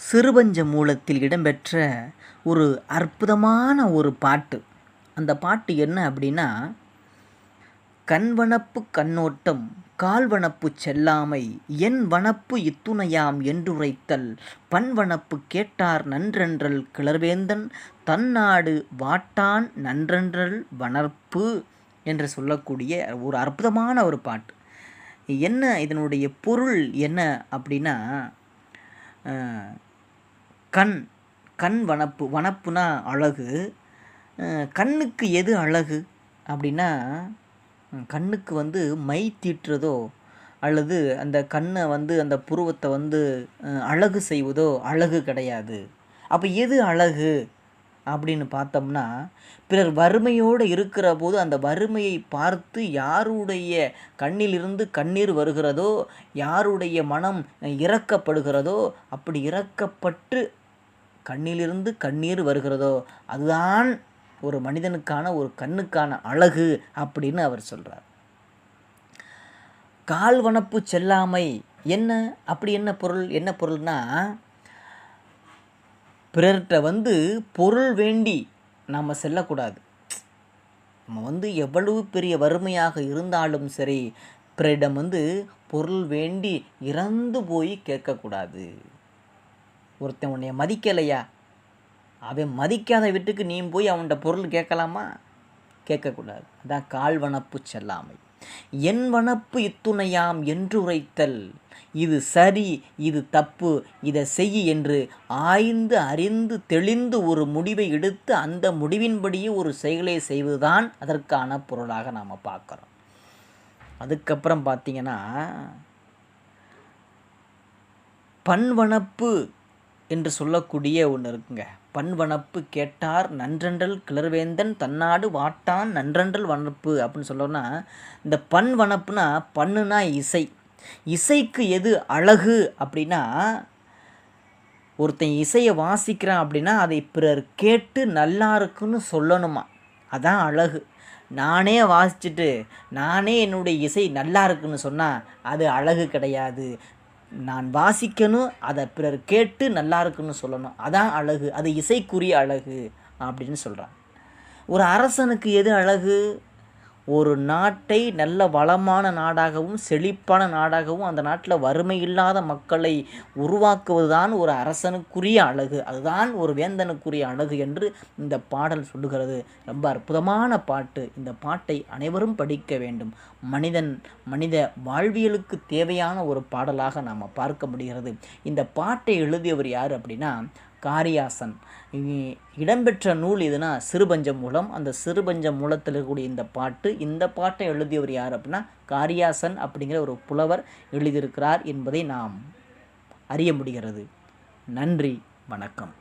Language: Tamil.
சிறுபஞ்ச மூலத்தில் இடம்பெற்ற ஒரு அற்புதமான ஒரு பாட்டு. அந்த பாட்டு என்ன அப்படின்னா கண்வனப்பு கண்ணோட்டம் கால்வனப்பு செல்லாமை என் வனப்பு இத்துணையாம் என்றுரைத்தல் பண்வனப்பு கேட்டார் நன்றென்றல் கிளர்வேந்தன் தன்னாடு வாட்டான் நன்றென்றல் வனர்ப்பு என்று சொல்லக்கூடிய ஒரு அற்புதமான ஒரு பாட்டு. என்ன இதனுடைய பொருள் என்ன அப்படின்னா கண் கண் வனப்பு வனப்புனா அழகு. கண்ணுக்கு எது அழகு அப்படின்னா கண்ணுக்கு வந்து மை தீட்டுறதோ அல்லது அந்த கண்ணை வந்து அந்த புருவத்தை வந்து அழகு செய்வதோ அழகு கிடையாது. அப்போ எது அழகு அப்படின்னு பார்த்தோம்னா பிறர் வறுமையோடு இருக்கிற போது அந்த வறுமையை பார்த்து யாருடைய கண்ணிலிருந்து கண்ணீர் வருகிறதோ யாருடைய மனம் இறக்கப்படுகிறதோ அப்படி இறக்கப்பட்டு கண்ணிலிருந்து கண்ணீர் வருகிறதோ அதுதான் ஒரு மனிதனுக்கான ஒரு கண்ணுக்கான அழகு அப்படின்னு அவர் சொல்கிறார் கால்வனப்பு செல்லாமை என்ன? அப்படி என்ன பொருள்? என்ன பொருள்னா பிறர்கிட்ட வந்து பொருள் வேண்டி நாம் செல்லக்கூடாது. நம்ம வந்து எவ்வளவு பெரிய வறுமையாக இருந்தாலும் சரி பிறரிடம் வந்து பொருள் வேண்டி இறந்து போய் கேட்கக்கூடாது. ஒருத்தன் உன்னைய மதிக்கலையா? அவன் மதிக்காத வீட்டுக்கு நீ போய் அவன்கிட்ட பொருள் கேட்கலாமா? கேட்கக்கூடாது. அதான் கால்வனப்பு செல்லாமை. என் வனப்பு இத்துணையாம் என்று உரைத்தல். இது சரி இது தப்பு இதை செய் என்று ஆய்ந்து அறிந்து தெளிந்து ஒரு முடிவை எடுத்து அந்த முடிவின்படியே ஒரு செயலை செய்வதுதான் அதற்கான பொருளாக நாம் பார்க்குறோம். அதுக்கப்புறம் பார்த்தீங்கன்னா பண்வனப்பு என்று சொல்லக்கூடிய ஒன்று இருக்குங்க. பண்வனப்பு கேட்டார் நன்றன்றல் கிளர்வேந்தன் தன்னாடு வாட்டான் நன்றன்றல் வனப்பு அப்படின்னு சொல்லணும்னா இந்த பண் வனப்புனா பண்ணுனா இசை. இசைக்கு எது அழகு அப்படின்னா ஒருத்தன் இசையை வாசிக்கிறான் அப்படின்னா அதை பிறர் கேட்டு நல்லா இருக்குன்னு சொல்லணுமா? அதான் அழகு. நானே வாசிச்சுட்டு நானே என்னுடைய இசை நல்லா இருக்குன்னு சொன்னால் அது அழகு கிடையாது. நான் வாசிக்கணும் அதை பிறர் கேட்டு நல்லா இருக்குன்னு சொல்லணும். அதான் அழகு. அது இசைக்குரிய அழகு அப்படின்னு சொல்கிறான் ஒரு அரசனுக்கு எது அழகு? ஒரு நாட்டை நல்ல வளமான நாடாகவும் செழிப்பான நாடாகவும் அந்த நாட்டில் வறுமை இல்லாத மக்களை உருவாக்குவதுதான் ஒரு அரசனுக்குரிய அழகு. அதுதான் ஒரு வேந்தனுக்குரிய அழகு என்று இந்த பாடல் சொல்லுகிறது. ரொம்ப அற்புதமான பாட்டு. இந்த பாட்டை அனைவரும் படிக்க வேண்டும். மனிதன் மனித வாழ்வியலுக்கு தேவையான ஒரு பாடலாக நாம் பார்க்க முடிகிறது. இந்த பாட்டை எழுதியவர் யார் அப்படின்னா காரியாசன். இடம்பெற்ற நூல் எதுனா சிறுபஞ்ச மூலம் அந்த சிறுபஞ்ச மூலத்தில் இருக்கக்கூடிய இந்த பாட்டு இந்த பாட்டை எழுதியவர் யார் அப்படின்னா காரியாசன் அப்படிங்கிற ஒரு புலவர் எழுதியிருக்கிறார் என்பதை நாம் அறிய முடிகிறது. நன்றி வணக்கம்.